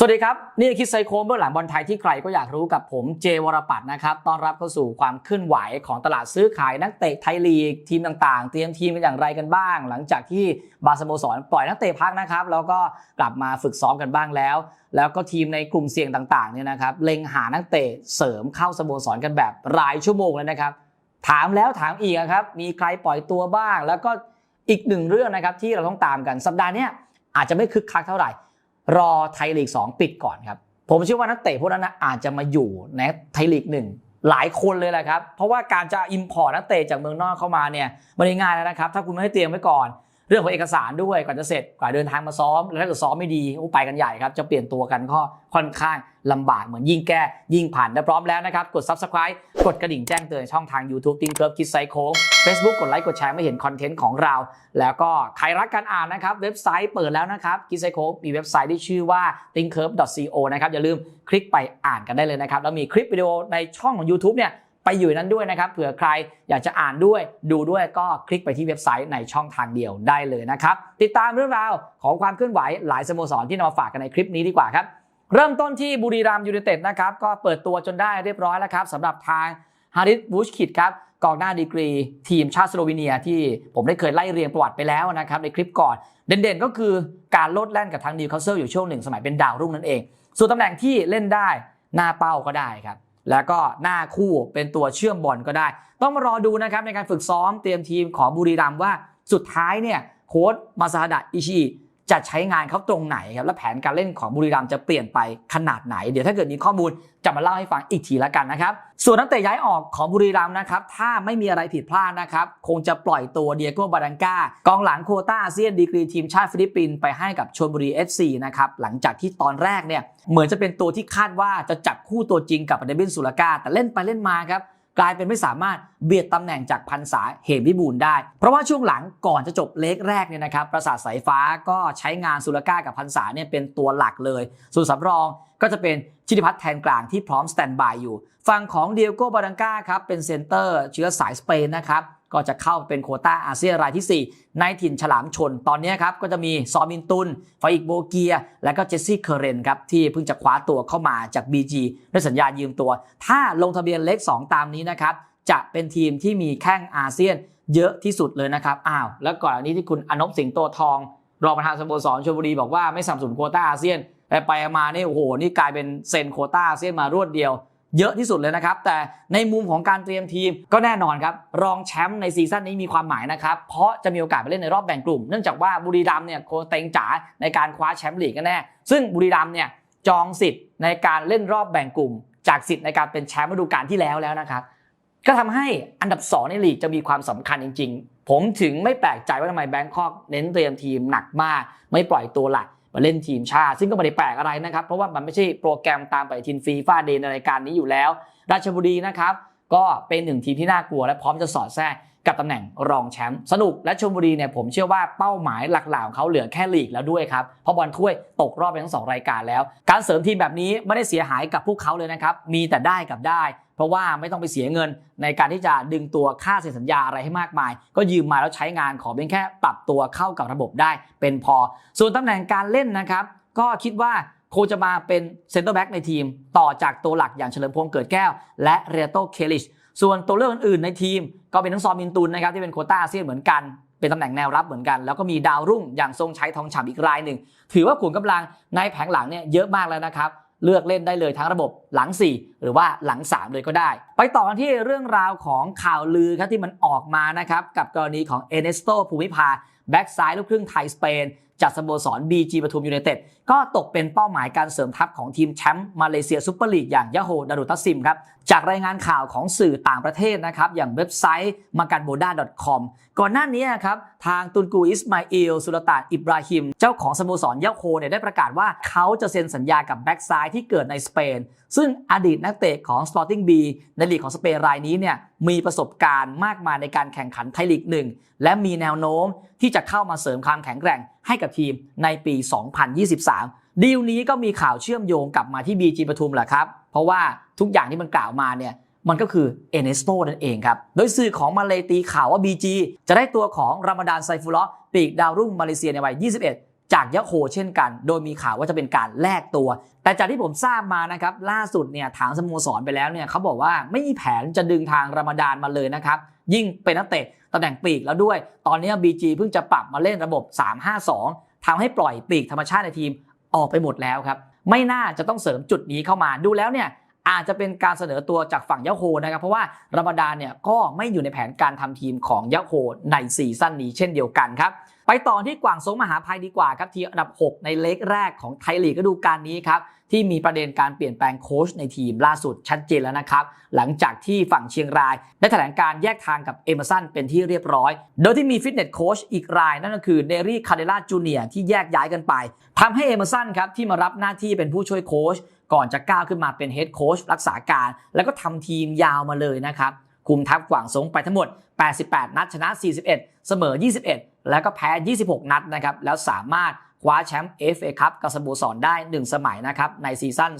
สวัสดีครับ นี่คิดไซโคมเบื้องหลังบอลไทยที่ใครก็อยากรู้กับผมเจวรปัตน์นะครับต้อนรับเข้าสู่ความเคลื่อนไหวของตลาดซื้อขายนักเตะไทยลีกทีมต่างๆ เตรียมทีมกันอย่างไรกันบ้าง หลังจากที่บาสโมสรปล่อยนักเตะพักนะครับ แล้วก็กลับมาฝึกซ้อมกันบ้างแล้ว แล้วก็ทีมในกลุ่มเสี่ยงต่างๆเนี่ยนะครับเล็งหานักเตะเสริมเข้าสโมสรกันแบบรายชั่วโมงเลยนะครับ ถามแล้วถามอีกอะครับมีใครปล่อยตัวบ้าง แล้วก็อีกหนึ่งเรื่องนะครับที่เราต้องตามกันสัปดาห์นี้อาจจะไม่คึกคักเท่าไหร่ รอไทยลีก 2 ปิดก่อนครับ ผมเชื่อว่านักเตะพวกนั้นนะอาจจะมาอยู่ในไทยลีกหนึ่งหลายคนเลยแหละครับ เพราะว่าการจะอิมพอร์ตนักเตะจากเมืองนอกเข้ามาเนี่ยไม่ได้ง่ายแล้วนะครับ ถ้าคุณไม่ให้เตรียมไว้ก่อน เรื่องของเอกสารด้วยก่อนจะเสร็จกว่าเดินทางมาซ้อม แล้วถ้าเกิดซ้อมไม่ดีโอ้ไปกันใหญ่ครับ จะเปลี่ยนตัวกันก็ค่อนข้างลำบากเหมือนยิ่งแก้ ยิ่งผ่านได้พร้อมแล้วนะครับ กด subscribe กดกระดิ่งแจ้งเตือนช่องทาง YouTube ติ้งเคิร์ฟคิดไซโค้ง Facebook กดไลค์กดแชร์ไม่เห็นคอนเทนต์ของเรา แล้วก็ใครรักการอ่านนะครับ เว็บไซต์เปิดแล้วนะครับคิดไซโค้งมีเว็บไซต์ที่ชื่อว่า t i n k c u r v e co นะครับอย่าลืมคลิกไปอ่านกันได้เลยนะครับแล้วมีคลิปวิดีโอในช่องของ YouTube เนี่ย ไปอยู่นั้นด้วยนะครับ เผื่อใครอยากจะอ่านด้วยดูด้วยก็คลิกไปที่เว็บไซต์ในช่องทางเดียวได้เลยนะครับ ติดตามเรื่องราวของความเคลื่อนไหวหลายสโมสรที่นำมาฝากกันในคลิปนี้ดีกว่าครับ เริ่มต้นที่บุรีรัมย์ยูไนเต็ดนะครับก็เปิดตัวจนได้เรียบร้อยแล้วครับสำหรับทางฮาริสบูชคิดครับกองหน้าดีกรีทีมชาติสโลวีเนียที่ผมได้เคยไล่เรียงประวัติไปแล้วนะครับในคลิปก่อน เด่นๆ ก็คือการโลดแล่นกับทางนิวคาสเซิลอยู่ช่วงหนึ่งสมัยเป็นดาวรุ่งนั่นเอง ส่วนตำแหน่งที่เล่นได้หน้าเป้าก็ได้ครับ แล้วก็หน้าคู่เป็นตัวเชื่อมบอลก็ได้ ต้องมารอดูนะครับในการฝึกซ้อมเตรียมทีมของบุรีรัมย์ว่าสุดท้ายเนี่ยโค้ชมาซาดะอิชิ จะใช้งานเขาตรงไหนครับและแผนการเล่นของบุรีรัมย์จะเปลี่ยนไปขนาดไหน เดี๋ยวถ้าเกิดมีข้อมูลจะมาเล่าให้ฟังอีกทีละกันนะครับ ส่วนนักเตะย้ายออกของบุรีรัมย์นะครับ ถ้าไม่มีอะไรผิดพลาดนะครับ คงจะปล่อยตัวเดียโก้บารังกากองหลังโคต้าอาเซียนดีกรีทีมชาติฟิลิปปินส์ไปให้กับชลบุรี FC นะครับหลังจากที่ตอนแรกเนี่ยเหมือนจะเป็นตัวที่คาดว่าจะจับคู่ตัวจริงกับเดวินสุลกาแต่เล่นไปเล่นมาครับ กลายเป็นไม่สามารถเบียดตำแหน่งจากพันษาเหมวิบูลได้ เพราะว่าช่วงหลังก่อนจะจบเลกแรกเนี่ยนะครับประสาทสายฟ้าก็ใช้งานสุลก้ากับพันษาเนี่ยเป็นตัวหลักเลย ส่วนสำรองก็จะเป็นชิติพัฒน์แทนกลางที่พร้อมสแตนบายอยู่ ฝั่งของเดียโก้บารังกาครับเป็นเซนเตอร์เชื้อสายสเปนนะครับ ก็จะเข้าเป็นโคต้าอาเซียนรายที่ 4 ในถิ่นฉลามชน ตอนนี้ครับก็จะมีซอมินตุนฟาอิกโบเกีย และก็เจสซี่เคเรนครับที่เพิ่งจะคว้าตัวเข้ามาจาก BG ด้วยสัญญายืมตัว ถ้าลงทะเบียนเล็ก 2 ตามนี้นะครับจะเป็นทีมที่มีแข้งอาเซียนเยอะที่สุดเลยนะครับ อ้าว แล้วก่อนอันนี้ที่คุณอนบสิงโตทอง รองประธานสโมสรชลบุรีบอกว่าไม่สับสนุนโคต้าอาเซียน แต่ไปมาเนี่ยโอ้โห นี่กลายเป็นเซ็นโคต้าอาเซียนมารวดเดียว เยอะที่สุดเลยนะครับ แต่ในมุมของการเตรียมทีมก็แน่นอนครับ รองแชมป์ในซีซั่นนี้มีความหมายนะครับ เพราะจะมีโอกาสไปเล่นในรอบแบ่งกลุ่ม เนื่องจากว่าบุรีรัมเนี่ยโคเต็งจ๋าในการคว้าแชมป์ลีกกันแน่ ซึ่งบุรีรัมเนี่ยจองสิทธิ์ในการเล่นรอบแบ่งกลุ่ม จากสิทธิ์ในการเป็นแชมป์ฤดูกาลที่แล้วแล้วนะครับ ก็ทำให้อันดับ 2 ในลีกจะมีความสำคัญจริง ๆ ผมถึงไม่แปลกใจว่าทำไมแบงคอกเน้นเตรียมทีมหนักมาก ไม่ปล่อยตัวหลัก มาเล่นทีมชาติ ซึ่งก็ไม่ได้แปลกอะไรนะครับ เพราะว่ามันไม่ใช่โปรแกรมตามไปทินฟีฟาเดนในรายการนี้อยู่แล้ว ราชบุรีนะครับ ก็เป็นหนึ่งทีมที่น่ากลัวและพร้อมจะสอดแทรก กับตำแหน่งรองแชมป์สนุกและชลบุรีเนี่ยผมเชื่อว่าเป้าหมายหลักๆของเขาเหลือแค่ลีกแล้วด้วยครับเพราะบอลถ้วยตกรอบไปทั้งสองรายการแล้ว การเสริมทีมแบบนี้ไม่ได้เสียหายกับพวกเขาเลยนะครับมีแต่ได้กับได้ เพราะว่าไม่ต้องไปเสียเงินในการที่จะดึงตัวค่าเซ็นสัญญาอะไรให้มากมาย ก็ยืมมาแล้วใช้งานขอเพียงแค่ปรับตัวเข้ากับระบบได้เป็นพอ ส่วนตำแหน่งการเล่นนะครับ ก็คิดว่าโคจะมาเป็นเซนเตอร์แบ็กในทีม ต่อจากตัวหลักอย่างเฉลิมพงษ์เกิดแก้ว และเรโตเคลิช ส่วนตัวเลือกอื่นๆในทีม ก็เป็นทั้งซอมินตุนนะครับที่เป็นโคต้าเซียนเหมือนกัน เป็นตำแหน่งแนวรับเหมือนกัน แล้วก็มีดาวรุ่งอย่างทรงชัยทองฉ่ำอีกรายหนึ่ง ถือว่าขุนกำลังในแผงหลังเนี่ยเยอะมากแล้วนะครับเลือกเล่นได้เลยทั้งระบบหลัง 4 หรือว่าหลัง 3 เลยก็ได้ ไปต่อกันที่เรื่องราวของข่าวลือครับที่มันออกมานะครับ กับกรณีของเอเนสโตภูมิภาแบ็กซ้ายลูกครึ่งไทยสเปนจากสโมสร BG ปทุมยูไนเต็ด ก็ตกเป็นเป้าหมายการเสริมทัพของทีมแชมป์มาเลเซียซุปเปอร์ลีกอย่างยะโฮดารุตัสซิมครับจากรายงานข่าวของสื่อต่างประเทศนะครับอย่างเว็บไซต์มากันโบดา .com ก่อนหน้านี้ครับทางตุนกูอิสมาอิลสุลต่านอิบราฮิม เจ้าของสโมสรยะโฮเนี่ยได้ประกาศว่าเขาจะเซ็นสัญญากับแบ็กซ้ายที่เกิดในสเปน ซึ่งอดีตนักเตะของ Sporting B ในลีกของสเปนรายนี้เนี่ยมีประสบการณ์มากมายในการแข่งขันไทยลีกหนึ่งและมีแนวโน้มที่จะเข้ามาเสริมความแข็งแกร่งให้กับทีมในปี 2023 ดีลนี้ก็มีข่าวเชื่อมโยงกลับมาที่ BG ปทุมแหละครับ เพราะว่าทุกอย่างที่มันกล่าวมาเนี่ยมันก็คือเอเนสโตนั่นเองครับ โดยสื่อของมาเลตีข่าวว่า BG จะได้ตัวของรามดานไซฟุลอปีกดาวรุ่งมาเลเซียในวัย 21 จากยะโฮเช่นกัน โดยมีข่าวว่าจะเป็นการแลกตัว แต่จากที่ผมทราบมานะครับ ล่าสุดเนี่ยถามสโมสรไปแล้วเนี่ยเขาบอกว่าไม่มีแผนจะดึงทางรามดานมาเลยนะครับ ยิ่งเป็นนักเตะตำแหน่งปีกแล้วด้วย ตอนนี้ BG เพิ่งจะปรับมาเล่นระบบ 3-5-2ทำให้ปล่อยปีกธรรมชาติในทีม ออกไปหมดแล้วครับ ไม่น่าจะต้องเสริมจุดนี้เข้ามาดูแล้วเนี่ยอาจจะเป็นการเสนอตัวจากฝั่งยะโฮนะครับ เพราะว่ารามดานเนี่ยก็ไม่อยู่ในแผนการทำทีมของยะโฮในซีซั่นนี้เช่นเดียวกันครับ ไปต่อที่กวางซงมหาภัยดีกว่าครับทีมอันดับ 6 ในเล็กแรกของไทยลีกฤดูกาลนี้ครับที่มีประเด็นการเปลี่ยนแปลงโค้ชในทีมล่าสุดชัดเจนแล้วนะครับ หลังจากที่ฝั่งเชียงราย ได้แถลงการแยกทางกับเอเมอร์สันเป็นที่เรียบร้อย โดยที่มีฟิตเนสโค้ชอีกราย นั่นก็คือเดรี่คาเดล่าจูเนียที่แยกย้ายกันไปทำให้เอเมอร์สันครับที่มารับหน้าที่เป็นผู้ช่วยโค้ชก่อนจะก้าวขึ้นมาเป็นเฮดโค้ชรักษาการ แล้วก็ทำทีมยาวมาเลยนะครับคุมทัพกวางซงไปทั้งหมด 88 นัดชนะ 41 เสมอ 21แล้วก็แพ้ 26 นัดนะครับ แล้วสามารถคว้าแชมป์ FA คัพกับสโมสรได้ 1 สมัยนะครับในซีซั่น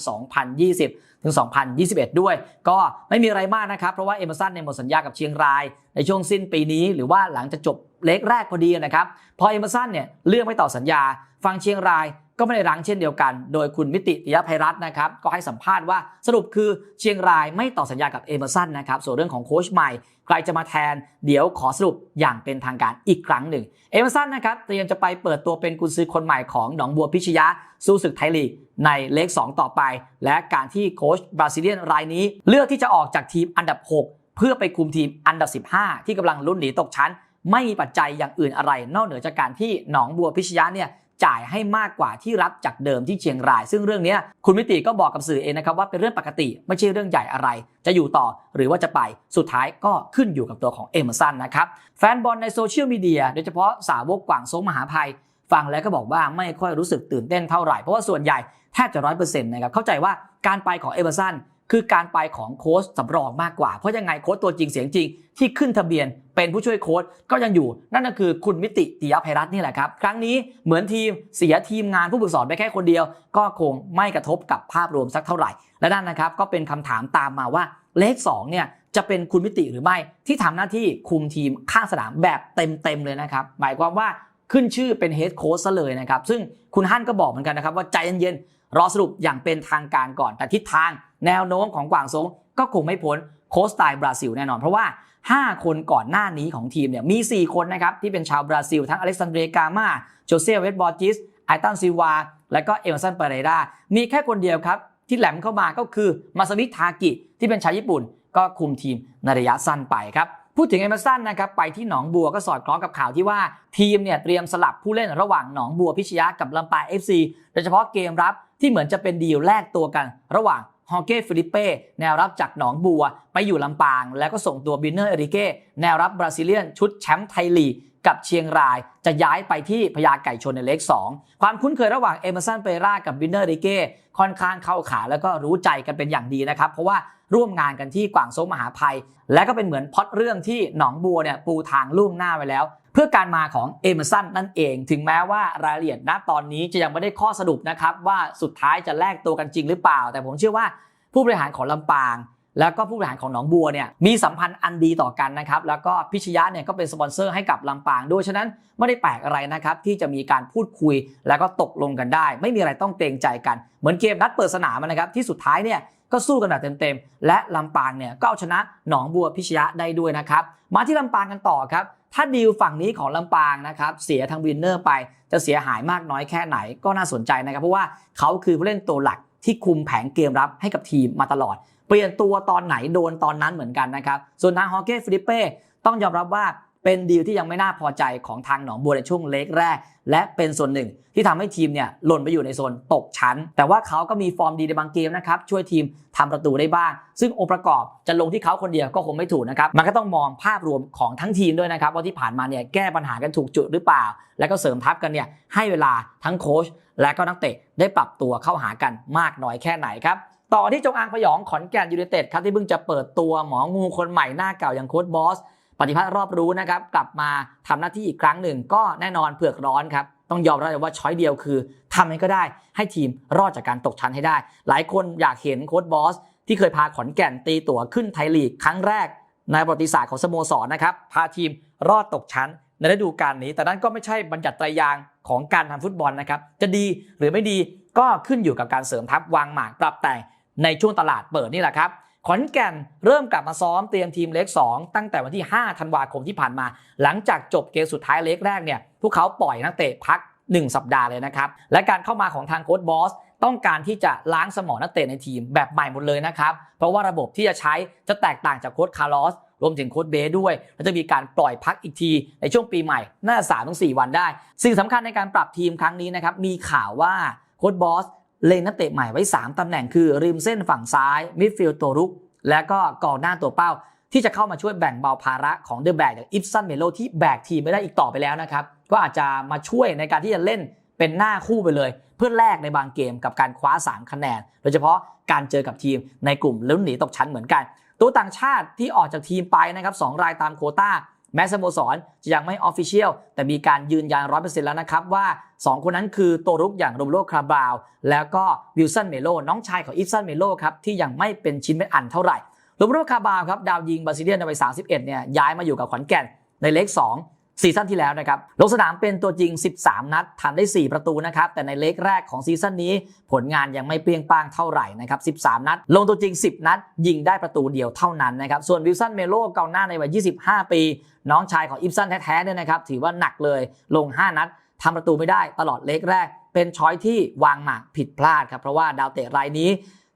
2020 ถึง 2021 ด้วย ก็ไม่มีอะไรมากนะครับ เพราะว่าเอเมอร์สันในหมดสัญญากับเชียงราย ในช่วงสิ้นปีนี้หรือว่าหลังจากจบเล็กแรกพอดีนะครับ พอเอมเมอร์สันเนี่ยเลือกไม่ต่อสัญญา ฟังเชียงรายก็ไม่ได้รั้งเช่นเดียวกัน โดยคุณมิติติยภัยรัตน์นะครับ ก็ให้สัมภาษณ์ว่าสรุปคือเชียงรายไม่ต่อสัญญากับเอเมอร์สันนะครับ ส่วนเรื่องของโค้ชใหม่ ใครจะมาแทน เดี๋ยวขอสรุปอย่างเป็นทางการอีกครั้งหนึ่ง เอเมอร์สันนะครับเตรียมจะไปเปิดตัวเป็นกุนซือคนใหม่ของหนองบัวพิชยะสู้ศึกไทยลีกในเลข2ต่อไป และการที่โค้ชบราซิเลียนรายนี้ เลือกที่จะออกจากทีมอันดับ 6 เพื่อไปคุมทีมอันดับ 15 ที่กำลังลุ้นหนีตกชั้น ไม่มีปัจจัยอย่างอื่นอะไร นอกเหนือจากการที่หนองบัวพิชยะเนี่ยจ่ายให้มากกว่าที่รับจากเดิมที่เชียงราย ซึ่งเรื่องนี้คุณมิติก็บอกกับสื่อเองนะครับว่าเป็นเรื่องปกติไม่ใช่เรื่องใหญ่อะไร จะอยู่ต่อหรือว่าจะไปสุดท้ายก็ขึ้นอยู่กับตัวของเอเมอร์สันนะครับ แฟนบอลในโซเชียลมีเดียโดยเฉพาะสาวกกว่างซงมหาภัย ฟังแล้วก็บอกว่าไม่ค่อยรู้สึกตื่นเต้นเท่าไหร่ เพราะว่าส่วนใหญ่แทบจะร้อยเปอร์เซ็นต์นะครับเข้าใจว่าการไปของเอเมอร์สัน คือการไปของโค้ชสำรองมากกว่า เพราะยังไงโค้ชตัวจริงเสียงจริง ที่ขึ้นทะเบียนเป็นผู้ช่วยโค้ชก็ยังอยู่ นั่นก็คือคุณมิติติยภัยรัตน์นี่แหละครับ ครั้งนี้เหมือนทีมเสียทีมงานผู้ฝึกสอนไปแค่คนเดียว ก็คงไม่กระทบกับภาพรวมสักเท่าไหร่ และนั่นนะครับก็เป็นคำถามตามมาว่าเลข2เนี่ยจะเป็นคุณมิติหรือไม่ที่ทำหน้าที่คุมทีมข้างสนามแบบเต็มๆเลยนะครับหมายความว่าขึ้นชื่อเป็นเฮดโค้ชซะเลยนะครับซึ่งคุณฮั่นก็บอกเหมือนกันนะครับว่าใจเย็นๆรอสรุปอย่างเป็นทางการก่อนแต่ทิศทาง แนวโน้มของกวางซงก็คงไม่พ้นโค้ชสไตล์บราซิลแน่นอน เพราะว่า 5 คนก่อนหน้านี้ของทีมเนี่ยมี 4 คนนะครับ ที่เป็นชาวบราซิล ทั้งอเล็กซานเดรกามาโจเซเวตบอร์จิสไอตันซิวา และก็เอเมอร์สันเปเรรามีแค่คนเดียวครับ ที่แหลมเข้ามาก็คือมาซามิทากิที่เป็นชาวญี่ปุ่น ก็คุมทีมในระยะสั้นไปครับพูดถึงเอเมอร์สันนะครับไปที่หนองบัวก็สอดคล้องกับข่าวที่ว่าทีมเนี่ยเตรียมสลับผู้เล่นระหว่างหนองบัวพิชยะกับลำปาง FC โดยเฉพาะเกมรับที่เหมือนจะเป็นดีลแลกตัวกันระหว่าง ฮอเก้ฟิลิปเป้แนวรับจากหนองบัว ไปอยู่ลำปาง แล้วก็ส่งตัวบินเนอร์เอริเก้แนวรับบราซิเลียนชุดแชมป์ไทยลีกกับเชียงรายจะย้ายไปที่พญาไก่ชนในเล็ก2ความคุ้นเคยระหว่างเอเมอร์สันเปรากับบินเนอร์ริเก้ค่อนข้างเข้าขาแล้วก็รู้ใจกันเป็นอย่างดีนะครับ เพราะว่าร่วมงานกันที่กวางโซมหาภัย และก็เป็นเหมือนพอดเรื่องที่หนองบัวเนี่ยปูทางล่วงหน้าไว้แล้ว พื่อการมาของเอเมอร์สันนั่นเอง ถึงแม้ว่ารายละเอียดณตอนนี้จะยังไม่ได้ข้อสรุปนะครับ ว่าสุดท้ายจะแลกตัวกันจริงหรือเปล่า แต่ผมเชื่อว่าผู้บริหารของลำปาง แล้วก็ผู้บริหารของหนองบัวเนี่ยมีสัมพันธ์อันดีต่อกันนะครับ แล้วก็พิชยะเนี่ยก็เป็นสปอนเซอร์ให้กับลำปางด้วยฉะนั้นไม่ได้แปลกอะไรนะครับที่จะมีการพูดคุยแล้วก็ตกลงกันได้ ไม่มีอะไรต้องเกรงใจกัน เหมือนเกมนัดเปิดสนามนะครับที่สุดท้ายเนี่ยก็สู้กันแบบเต็มๆและลำปางเนี่ยก็เอาชนะหนองบัวพิชยะได้ด้วยนะครับมาที่ลำปางกันต่อครับ ถ้าดีลฝั่งนี้ของลำปางนะครับเสียทางวินเนอร์ไปจะเสียหายมากน้อยแค่ไหนก็น่าสนใจนะครับ เพราะว่าเขาคือผู้เล่นตัวหลักที่คุมแผงเกมรับให้กับทีมมาตลอด เปลี่ยนตัวตอนไหนโดนตอนนั้นเหมือนกันนะครับ ส่วนทางฮอเก้ฟิลิปเป้ต้องยอมรับว่า เป็นดีลที่ยังไม่น่าพอใจของทางหนองบัวในช่วงเล็กแรก และเป็นส่วนหนึ่งที่ทำให้ทีมเนี่ยหล่นไปอยู่ในโซนตกชั้น แต่ว่าเขาก็มีฟอร์มดีในบางเกมนะครับช่วยทีมทำประตูได้บ้าง ซึ่งองค์ประกอบจะลงที่เขาคนเดียวก็คงไม่ถูกนะครับมันก็ต้องมองภาพรวมของทั้งทีมด้วยนะครับว่าที่ผ่านมาเนี่ยแก้ปัญหากันถูกจุดหรือเปล่า แล้วก็เสริมทัพกันเนี่ยให้เวลาทั้งโค้ชและก็นักเตะได้ปรับตัวเข้าหากันมากน้อยแค่ไหนครับต่อที่จงอางพยองขอนแก่นยูไนเต็ดครับที่เพิ่งจะเปิดตัวหมองูคนใหม่หน้าเก่าอย่างโค้ชบอส ปฏิพัฒน์รอบรู้นะครับ กลับมาทำหน้าที่อีกครั้งหนึ่ง ก็แน่นอนเผือกร้อนครับ ต้องยอมรับเลยว่าช้อยเดียวคือทำให้ก็ได้ให้ทีมรอดจากการตกชั้นให้ได้ หลายคนอยากเห็นโค้ชบอส ที่เคยพาขอนแก่นตีตั๋วขึ้นไทยลีกครั้งแรก ในประวัติศาสตร์ของสโมสรนะครับพาทีมรอดตกชั้นในฤดูกาลนี้ แต่นั่นก็ไม่ใช่บรรยัติไตรยางของการทำฟุตบอลนะครับ จะดีหรือไม่ดีก็ขึ้นอยู่กับการเสริมทัพวางหมากปรับแต่งในช่วงตลาดเปิดนี่แหละครับ ขอนแก่นเริ่มกลับมาซ้อมเตรียมทีมเล็ก 2 ตั้งแต่วันที่ 5 ธันวาคมที่ผ่านมา หลังจากจบเกมสุดท้ายเล็กแรกเนี่ยพวกเขาปล่อยนักเตะพัก 1 สัปดาห์เลยนะครับ และการเข้ามาของทางโค้ชบอสต้องการที่จะล้างสมองนักเตะในทีมแบบใหม่หมดเลยนะครับ เพราะว่าระบบที่จะใช้จะแตกต่างจากโค้ชคาร์ลอสรวมถึงโค้ชเบสด้วยและจะมีการปล่อยพักอีกทีในช่วงปีใหม่ น่าจะสามถึงสี่วันได้ สิ่งสำคัญในการปรับทีมครั้งนี้นะครับ มีข่าวว่าโค้ชบอส เล็งนักเตะใหม่ไว้ 3 ตำแหน่งคือริมเส้นฝั่งซ้ายมิดฟิลด์ตัวรุก และก็กองหน้าตัวเป้า ที่จะเข้ามาช่วยแบ่งเบาภาระของเดอะแบกจากอิฟซันเมโลที่แบกทีมไม่ได้อีกต่อไปแล้วนะครับ ก็อาจจะมาช่วยในการที่จะเล่นเป็นหน้าคู่ไปเลย เพื่อแลกในบางเกมกับการคว้า 3 คะแนน โดยเฉพาะการเจอกับทีมในกลุ่มลุ้นหนีตกชั้นเหมือนกัน ตัวต่างชาติที่ออกจากทีมไปนะครับสองรายตามโคต้า แม้สโมสรจะยังไม่ออฟฟิเชียลแต่มีการยืนยันร้อยเปอร์เซ็นต์แล้วนะครับว่า 2 คนนั้นคือตัวรุกอย่างโรมโลคราบาว แล้วก็วิลสันเมโล น้องชายของอีฟซันเมโลครับที่ยังไม่เป็นชิ้นเป็นอันเท่าไหร่โรมโลคราบาวครับดาวยิงบราซิเลียนในวัย31เนี่ยย้ายมาอยู่กับขอนแก่นในเลข2 ซีซั่นที่แล้วนะครับลงสนามเป็นตัวจริง 13 นัดทำได้ 4 ประตูนะครับ แต่ในเลกแรกของซีซั่นนี้ ผลงานยังไม่เปรี้ยงป้างเท่าไหร่นะครับ 13 นัด ลงตัวจริง 10 นัด ยิงได้ประตูเดียวเท่านั้นนะครับ ส่วนวิลสันเมโลกองหน้าในวัย 25 ปี น้องชายของอิฟสันแท้ๆเนี่ยนะครับ ถือว่าหนักเลย ลง 5 นัดทำประตูไม่ได้ตลอดเลกแรก เป็นช้อยที่วางหมากผิดพลาดครับ เพราะว่าดาวเตะรายนี้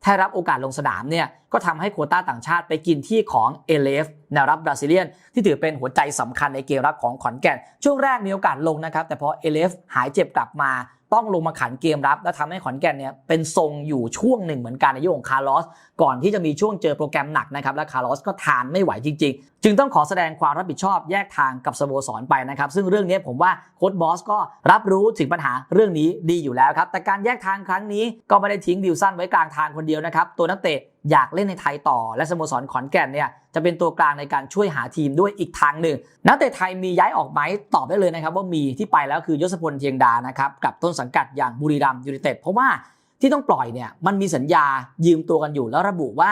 ถ้ารับโอกาสลงสนามเนี่ยก็ทำให้โควต้าต่างชาติไปกินที่ของเอเลฟแนวรับบราซิเลียน ที่ถือเป็นหัวใจสำคัญในเกมรับของขอนแก่น ช่วงแรกมีโอกาสลงนะครับ แต่พอเอเลฟหายเจ็บกลับมา ต้องลงมาขันเกมรับ และทำให้ขอนแก่นเนี่ยเป็นทรงอยู่ช่วงหนึ่งเหมือนกันในยุคของคาร์ลอส ก่อนที่จะมีช่วงเจอโปรแกรมหนักนะครับ และคาร์ลอสก็ทานไม่ไหวจริง ๆ จึงต้องขอแสดงความรับผิดชอบแยกทางกับสโมสรไปนะครับ ซึ่งเรื่องนี้ผมว่าโค้ชบอสก็รับรู้ถึงปัญหาเรื่องนี้ดีอยู่แล้วครับแต่การแยกทางครั้งนี้ก็ไม่ได้ทิ้งวิลสันไว้กลางทางคนเดียวนะครับตัวนักเตะ อยากเล่นในไทยต่อ และสโมสรขอนแก่นเนี่ยจะเป็นตัวกลางในการช่วยหาทีมด้วยอีกทางหนึ่ง นักเตะไทยมีย้ายออกไหมตอบได้เลยนะครับ ว่ามีที่ไปแล้วคือยศพลเทียงดานะครับกับต้นสังกัดอย่างบุรีรัมยูไนเต็ดเพราะว่าที่ต้องปล่อยเนี่ยมันมีสัญญายืมตัวกันอยู่แล้วระบุว่า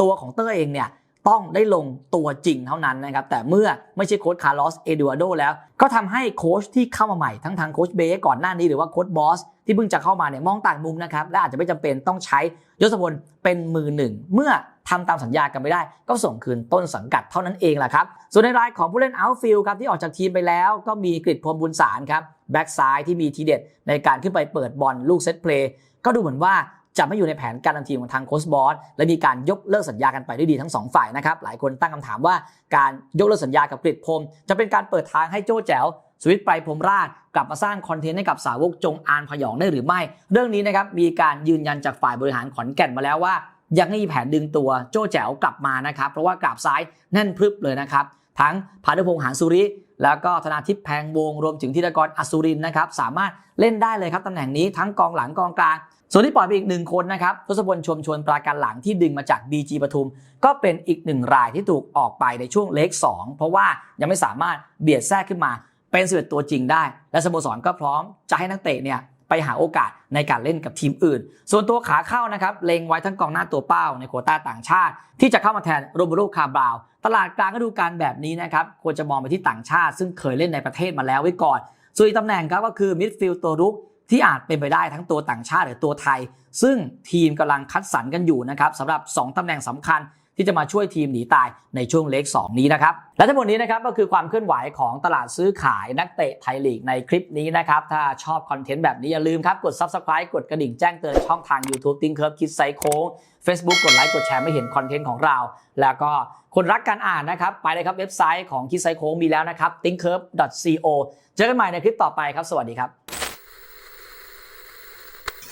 ตัวของเตอเองเนี่ย ต้องได้ลงตัวจริงเท่านั้นนะครับ แต่เมื่อไม่ใช่โค้ชคาร์ลอสเอดูอาโดแล้ว ก็ทำให้โค้ชที่เข้ามาใหม่ทั้งทางโค้ชเบก่อนหน้านี้หรือว่าโค้ชบอสที่เพิ่งจะเข้ามาเนี่ยมองต่างมุมนะครับ และอาจจะไม่จำเป็นต้องใช้ยศพลเป็นมือหนึ่ง เมื่อทำตามสัญญากันไม่ได้ ก็ส่งคืนต้นสังกัดเท่านั้นเองแหละครับ ส่วนในรายของผู้เล่นเอาท์ฟิลด์ครับที่ออกจากทีมไปแล้วก็มีกฤษพรมบุญสารครับแบ็กซ้ายที่มีทีเด็ดในการขึ้นไปเปิดบอลลูกเซตเพลย์ก็ดูเหมือนว่า จะไม่อยู่ในแผนการทำทีมของทางโค้ชบอสและมีการยกเลิกสัญญากันไปด้วยดีทั้งสองฝ่ายนะครับหลายคนตั้งคำถามว่าการยกเลิกสัญญากับกฤษพรมจะเป็นการเปิดทางให้โจ้แจ๋วสวิตไปพรมราชกลับมาสร้างคอนเทนต์ให้กับสาวกจงอานพยองได้หรือไม่ เรื่องนี้นะครับมีการยืนยันจากฝ่ายบริหารขอนแก่นมาแล้วว่า ยังไม่มีแผนดึงตัวโจ้แจ๋วกลับมานะครับเพราะว่ากราบซ้ายแน่นพรึบเลยนะครับทั้งพานุพงษ์หานสุริ แล้วก็ธนาทิพย์แพงวงรวมถึงธีรกรอสุรินนะครับสามารถเล่นได้เลยครับตำแหน่งนี้ทั้งกองหลังกองกลาง ส่วนที่ปล่อยไปอีกหนึ่งคนนะครับทศพลชมชวนปราการหลังที่ดึงมาจาก BG ปทุม ก็เป็นอีกหนึ่งรายที่ถูกออกไปในช่วงเล็ก2เพราะว่ายังไม่สามารถเบียดแทรกขึ้นมา เป็นสิบเอ็ดตัวจริงได้ และสโมสรก็พร้อมจะให้นักเตะเนี่ยไปหาโอกาสในการเล่นกับทีมอื่น ส่วนตัวขาเข้านะครับเล็งไว้ทั้งกองหน้าตัวเป้าในโควต้าต่างชาติ ที่จะเข้ามาแทนโรเบโรคาบราวตลาดกลางฤดูกาลแบบนี้นะครับควรจะมองไปที่ต่างชาติ ซึ่งเคยเล่นในประเทศมาแล้วไว้ก่อน ส่วนอีกตำแหน่งครับก็คือมิดฟิลด์ตัวรุก ที่อาจเป็นไปได้ทั้งตัวต่างชาติหรือตัวไทย ซึ่งทีมกำลังคัดสรรกันอยู่นะครับสำหรับ 2ตำแหน่งสำคัญที่จะมาช่วยทีมหนีตายในช่วงเล็ก2นี้นะครับ และทั้งหมดนี้นะครับก็คือความเคลื่อนไหวของตลาดซื้อขายนักเตะไทยลีกในคลิปนี้นะครับ ถ้าชอบคอนเทนต์แบบนี้อย่าลืมครับ กด Subscribe กดกระดิ่งแจ้งเตือนช่องทาง YouTube ติ้งเคิร์ฟคิดไซโค้ง Facebook กดไลค์กดแชร์ไม่เห็นคอนเทนต์ของเรา แล้วก็คนรักการอ่านนะครับ ไปเลยครับเว็บไซต์ของคิดไซโค้งมีแล้วนะครับ t i n k c u r v e co เจอกันใหม่ในคลิปต่อไปครับ สวัสดีครับ